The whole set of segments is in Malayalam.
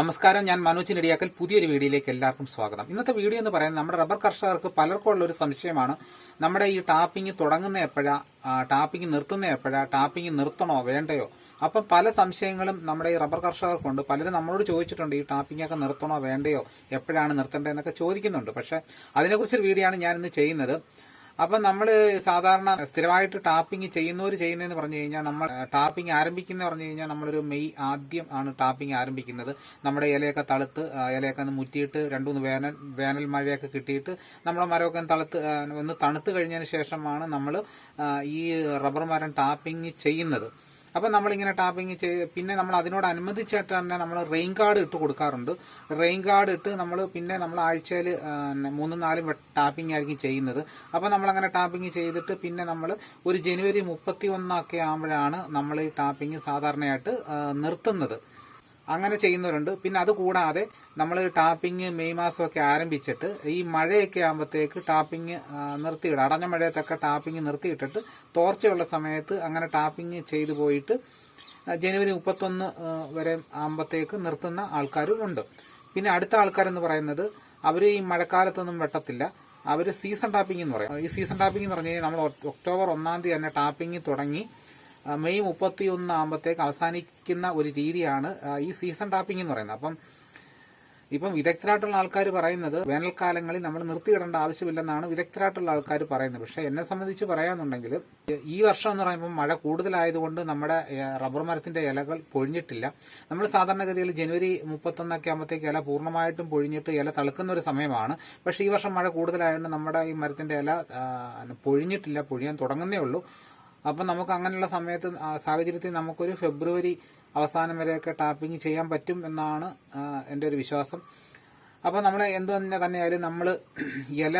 നമസ്കാരം ഞാൻ മനോജ് നെടിയാക്കൽ. പുതിയൊരു വീഡിയോയിലേക്ക് എല്ലാവർക്കും സ്വാഗതം. ഇന്നത്തെ വീഡിയോ എന്ന് പറയുന്നത് നമ്മുടെ റബ്ബർ കർഷകർക്ക് പലർക്കുള്ള ഒരു സംശയമാണ്. നമ്മുടെ ഈ ടാപ്പിംഗ് തുടങ്ങുന്ന എപ്പോഴാ ടാപ്പിംഗ് നിർത്തുന്ന എപ്പോഴാ ടാപ്പിംഗ് നിർത്തണോ വേണ്ടയോ? അപ്പം പല സംശയങ്ങളും നമ്മുടെ ഈ റബ്ബർ കർഷകർക്കുണ്ട്. പലരും നമ്മളോട് ചോദിച്ചിട്ടുണ്ട് ഈ ടാപ്പിംഗ് ഒക്കെ നിർത്തണോ വേണ്ടയോ? എപ്പോഴാണ് നിർത്തേണ്ടതെന്നൊക്കെ ചോദിക്കുന്നുണ്ട്. പക്ഷെ അതിനെക്കുറിച്ചൊരു വീഡിയോ ആണ് ഞാൻ ഇന്ന് ചെയ്യുന്നത്. അപ്പം നമ്മൾ സാധാരണ സ്ഥിരമായിട്ട് ടാപ്പിംഗ് ചെയ്യുന്നവർ ചെയ്യുന്നതെന്ന് പറഞ്ഞു കഴിഞ്ഞാൽ നമ്മൾ ടാപ്പിംഗ് ആരംഭിക്കുന്ന പറഞ്ഞു കഴിഞ്ഞാൽ നമ്മളൊരു മെയ് ആദ്യം ആണ് ടാപ്പിംഗ് ആരംഭിക്കുന്നത്. നമ്മുടെ ഇലയൊക്കെ തളുത്ത് ഇലയൊക്കെ ഒന്ന് മുറ്റിയിട്ട് രണ്ടുമൂന്ന് വേനൽ വേനൽ മഴയൊക്കെ കിട്ടിയിട്ട് നമ്മുടെ മരമൊക്കെ തളുത്ത് ഒന്ന് തണുത്ത് കഴിഞ്ഞതിന് ശേഷമാണ് നമ്മൾ ഈ റബ്ബർ മരം ടാപ്പിംഗ് ചെയ്യുന്നത്. അപ്പം നമ്മളിങ്ങനെ ടാപ്പിംഗ് ചെയ്ത് പിന്നെ നമ്മൾ അതിനോട് അനുബന്ധിച്ചായിട്ട് തന്നെ നമ്മൾ റെയിൻ കാർഡ് ഇട്ട് കൊടുക്കാറുണ്ട്. റെയിൻ കാർഡ് ഇട്ട് നമ്മൾ പിന്നെ നമ്മൾ ആഴ്ചയിൽ മൂന്നും നാലും ടാപ്പിംഗ് ആയിരിക്കും ചെയ്യുന്നത്. അപ്പം നമ്മളങ്ങനെ ടാപ്പിംഗ് ചെയ്തിട്ട് പിന്നെ നമ്മൾ ഒരു ജനുവരി മുപ്പത്തി ഒന്നൊക്കെ ആകുമ്പോഴാണ് നമ്മൾ ഈ ടാപ്പിംഗ് സാധാരണയായിട്ട് നിർത്തുന്നത്. അങ്ങനെ ചെയ്യുന്നവരുണ്ട്. പിന്നെ അത് കൂടാതെ നമ്മൾ ടാപ്പിംഗ് മെയ് മാസമൊക്കെ ആരംഭിച്ചിട്ട് ഈ മഴയൊക്കെ ആകുമ്പോഴത്തേക്ക് ടാപ്പിംഗ് നിർത്തിയിടും അടഞ്ഞ മഴയത്തൊക്കെ ടാപ്പിംഗ് നിർത്തിയിട്ടിട്ട് തോർച്ചയുള്ള സമയത്ത് അങ്ങനെ ടാപ്പിംഗ് ചെയ്തു പോയിട്ട് ജനുവരി മുപ്പത്തൊന്ന് വരെ ആകുമ്പോഴത്തേക്ക് നിർത്തുന്ന ആൾക്കാരും ഉണ്ട്. പിന്നെ അടുത്ത ആൾക്കാരെന്ന് പറയുന്നത് അവർ ഈ മഴക്കാലത്തൊന്നും വെട്ടത്തില്ല. അവർ സീസൺ ടാപ്പിംഗ് എന്ന് പറയും. ഈ സീസൺ ടാപ്പിംഗ് എന്ന് പറഞ്ഞു കഴിഞ്ഞാൽ നമ്മൾ ഒക്ടോബർ ഒന്നാം തീയതി തന്നെ ടാപ്പിംഗ് തുടങ്ങി മെയ് മുപ്പത്തി ഒന്ന് ആകുമ്പോഴത്തേക്ക് അവസാനിക്കുന്ന ഒരു രീതിയാണ് ഈ സീസൺ ടാപ്പിംഗ് എന്ന് പറയുന്നത്. അപ്പം ഇപ്പം വിദഗ്ധരായിട്ടുള്ള ആൾക്കാർ പറയുന്നത് വേനൽക്കാലങ്ങളിൽ നമ്മൾ നിർത്തിയിടേണ്ട ആവശ്യമില്ലെന്നാണ് വിദഗ്ധരായിട്ടുള്ള ആൾക്കാർ പറയുന്നത്. പക്ഷേ എന്നെ സംബന്ധിച്ച് പറയാന്നുണ്ടെങ്കിൽ ഈ വർഷം എന്ന് പറയുമ്പോൾ മഴ കൂടുതലായതുകൊണ്ട് നമ്മുടെ റബ്ബർ മരത്തിന്റെ ഇലകൾ പൊഴിഞ്ഞിട്ടില്ല. നമ്മൾ സാധാരണഗതിയിൽ ജനുവരി മുപ്പത്തൊന്നൊക്കെ ആകുമ്പോഴത്തേക്ക് ഇല പൂർണമായിട്ടും പൊഴിഞ്ഞിട്ട് ഇല തളുക്കുന്ന ഒരു സമയമാണ്. പക്ഷേ ഈ വർഷം മഴ കൂടുതലായതുകൊണ്ട് നമ്മുടെ ഈ മരത്തിന്റെ ഇല പൊഴിഞ്ഞിട്ടില്ല പൊഴിയാൻ തുടങ്ങുന്നേ ഉള്ളൂ. അപ്പം നമുക്ക് അങ്ങനെയുള്ള സമയത്ത് സാഹചര്യത്തിൽ നമുക്കൊരു ഫെബ്രുവരി അവസാനം വരെയൊക്കെ ടാപ്പിംഗ് ചെയ്യാൻ പറ്റും എന്നാണ് എന്റെ ഒരു വിശ്വാസം. അപ്പോൾ നമ്മൾ എന്ത് തന്നെ തന്നെയായാലും നമ്മൾ ഇല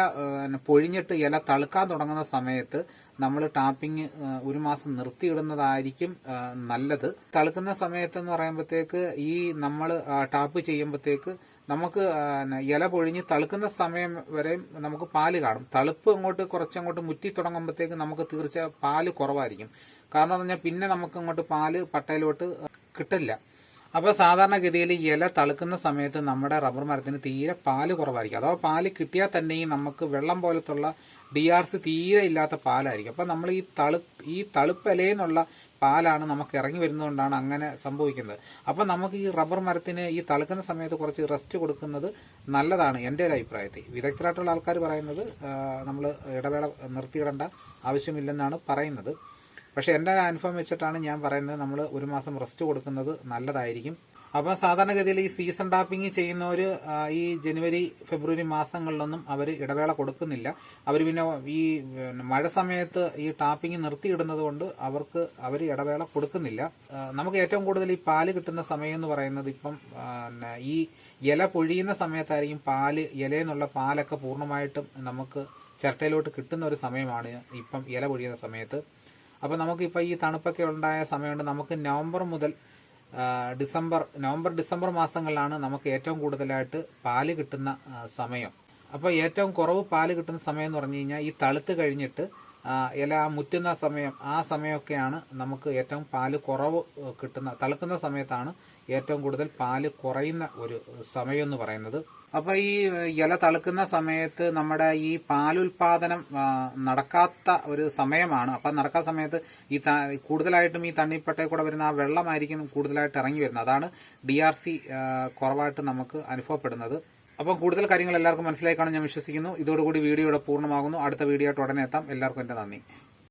പൊഴിഞ്ഞിട്ട് ഇല തളുക്കാൻ തുടങ്ങുന്ന സമയത്ത് നമ്മൾ ടാപ്പിംഗ് ഒരു മാസം നിർത്തിയിടുന്നതായിരിക്കും നല്ലത്. തളുക്കുന്ന സമയത്ത് എന്ന് പറയുമ്പോഴത്തേക്ക് ഈ നമ്മൾ ടാപ്പ് ചെയ്യുമ്പോഴത്തേക്ക് നമുക്ക് ഇല പൊഴിഞ്ഞ് തളുക്കുന്ന സമയം വരെ നമുക്ക് പാൽ കാണും. തളുപ്പ് അങ്ങോട്ട് കുറച്ചങ്ങോട്ട് മുറ്റി തുടങ്ങുമ്പോഴത്തേക്ക് നമുക്ക് തീർച്ച പാൽ കുറവായിരിക്കും. കാരണം എന്ന് പറഞ്ഞാൽ പിന്നെ നമുക്ക് അങ്ങോട്ട് പാൽ പട്ടയിലോട്ട് കിട്ടില്ല. അപ്പോൾ സാധാരണഗതിയിൽ ഇല തളുക്കുന്ന സമയത്ത് നമ്മുടെ റബ്ബർ മരത്തിന് തീരെ പാൽ കുറവായിരിക്കും. അഥവാ പാൽ കിട്ടിയാൽ തന്നെയും നമുക്ക് വെള്ളം പോലത്തുള്ള ഡി ആർ സി തീരെ ഇല്ലാത്ത പാലായിരിക്കും. അപ്പോൾ നമ്മൾ ഈ തളു ഈ തളുപ്പലേന്നുള്ള പാലാണ് നമുക്ക് ഇറങ്ങി വരുന്നതുകൊണ്ടാണ് അങ്ങനെ സംഭവിക്കുന്നത്. അപ്പോൾ നമുക്ക് ഈ റബ്ബർ മരത്തിന് ഈ തളുക്കുന്ന സമയത്ത് കുറച്ച് റെസ്റ്റ് കൊടുക്കുന്നത് നല്ലതാണ് എന്റെ ഒരു അഭിപ്രായത്തിൽ. വിദഗ്ധരായിട്ടുള്ള ആൾക്കാർ പറയുന്നത് നമ്മൾ ഇടവേള നിർത്തിയിടേണ്ട ആവശ്യമില്ലെന്നാണ് പറയുന്നത്. പക്ഷേ എന്റെ ഒരു അനുഭവം വെച്ചിട്ടാണ് ഞാൻ പറയുന്നത് നമ്മൾ ഒരു മാസം റെസ്റ്റ് കൊടുക്കുന്നത് നല്ലതായിരിക്കും. അപ്പോൾ സാധാരണഗതിയിൽ ഈ സീസൺ ടാപ്പിംഗ് ചെയ്യുന്നവർ ഈ ജനുവരി ഫെബ്രുവരി മാസങ്ങളിലൊന്നും അവർ ഇടവേള കൊടുക്കുന്നില്ല. അവർ പിന്നെ ഈ മഴ സമയത്ത് ഈ ടാപ്പിംഗ് നിർത്തിയിടുന്നത് കൊണ്ട് അവർക്ക് അവർ ഇടവേള കൊടുക്കുന്നില്ല. നമുക്ക് ഏറ്റവും കൂടുതൽ ഈ പാൽ കിട്ടുന്ന സമയം എന്ന് പറയുന്നത് ഇപ്പം ഈ ഇല പൊഴിയുന്ന സമയത്തായിരിക്കും പാൽ ഇലയെന്നുള്ള പാലൊക്കെ പൂർണമായിട്ടും നമുക്ക് ചിരട്ടയിലോട്ട് കിട്ടുന്ന ഒരു സമയമാണ് ഇപ്പം ഇല പൊഴിയുന്ന സമയത്ത്. അപ്പോൾ നമുക്കിപ്പോൾ ഈ തണുപ്പൊക്കെ ഉണ്ടായ സമയമുണ്ട്. നമുക്ക് നവംബർ മുതൽ ഡിസംബർ നവംബർ ഡിസംബർ മാസങ്ങളിലാണ് നമുക്ക് ഏറ്റവും കൂടുതലായിട്ട് പാൽ കിട്ടുന്ന സമയം. അപ്പോൾ ഏറ്റവും കുറവ് പാൽ കിട്ടുന്ന സമയം എന്ന് പറഞ്ഞു കഴിഞ്ഞാൽ ഈ തളുത്ത് കഴിഞ്ഞിട്ട് ഇല മുറ്റുന്ന സമയം ആ സമയമൊക്കെയാണ് നമുക്ക് ഏറ്റവും പാൽ കുറവ് കിട്ടുന്ന തളുക്കുന്ന സമയത്താണ് ഏറ്റവും കൂടുതൽ പാൽ കുറയുന്ന ഒരു സമയം എന്ന് പറയുന്നത്. അപ്പോൾ ഈ ഇല തളുക്കുന്ന സമയത്ത് നമ്മുടെ ഈ പാലുൽപാദനം നടക്കാത്ത ഒരു സമയമാണ്. അപ്പം നടക്കാത്ത സമയത്ത് ഈ കൂടുതലായിട്ടും ഈ തണ്ണിപ്പട്ടയിൽ കൂടെ വരുന്ന ആ വെള്ളമായിരിക്കും കൂടുതലായിട്ട് ഇറങ്ങി വരുന്നത്. അതാണ് ഡി ആർ സി കുറവായിട്ട് നമുക്ക് അനുഭവപ്പെടുന്നത്. അപ്പം കൂടുതൽ കാര്യങ്ങൾ എല്ലാവർക്കും മനസ്സിലാക്കാണെന്ന് കാണും ഞാൻ വിശ്വസിക്കുന്നു. ഇതോടുകൂടി വീഡിയോയുടെ പൂർണമാകുന്നു. അടുത്ത വീഡിയോ ആയിട്ട് ഉടനെ എത്താം. എല്ലാവർക്കും എന്റെ നന്ദി.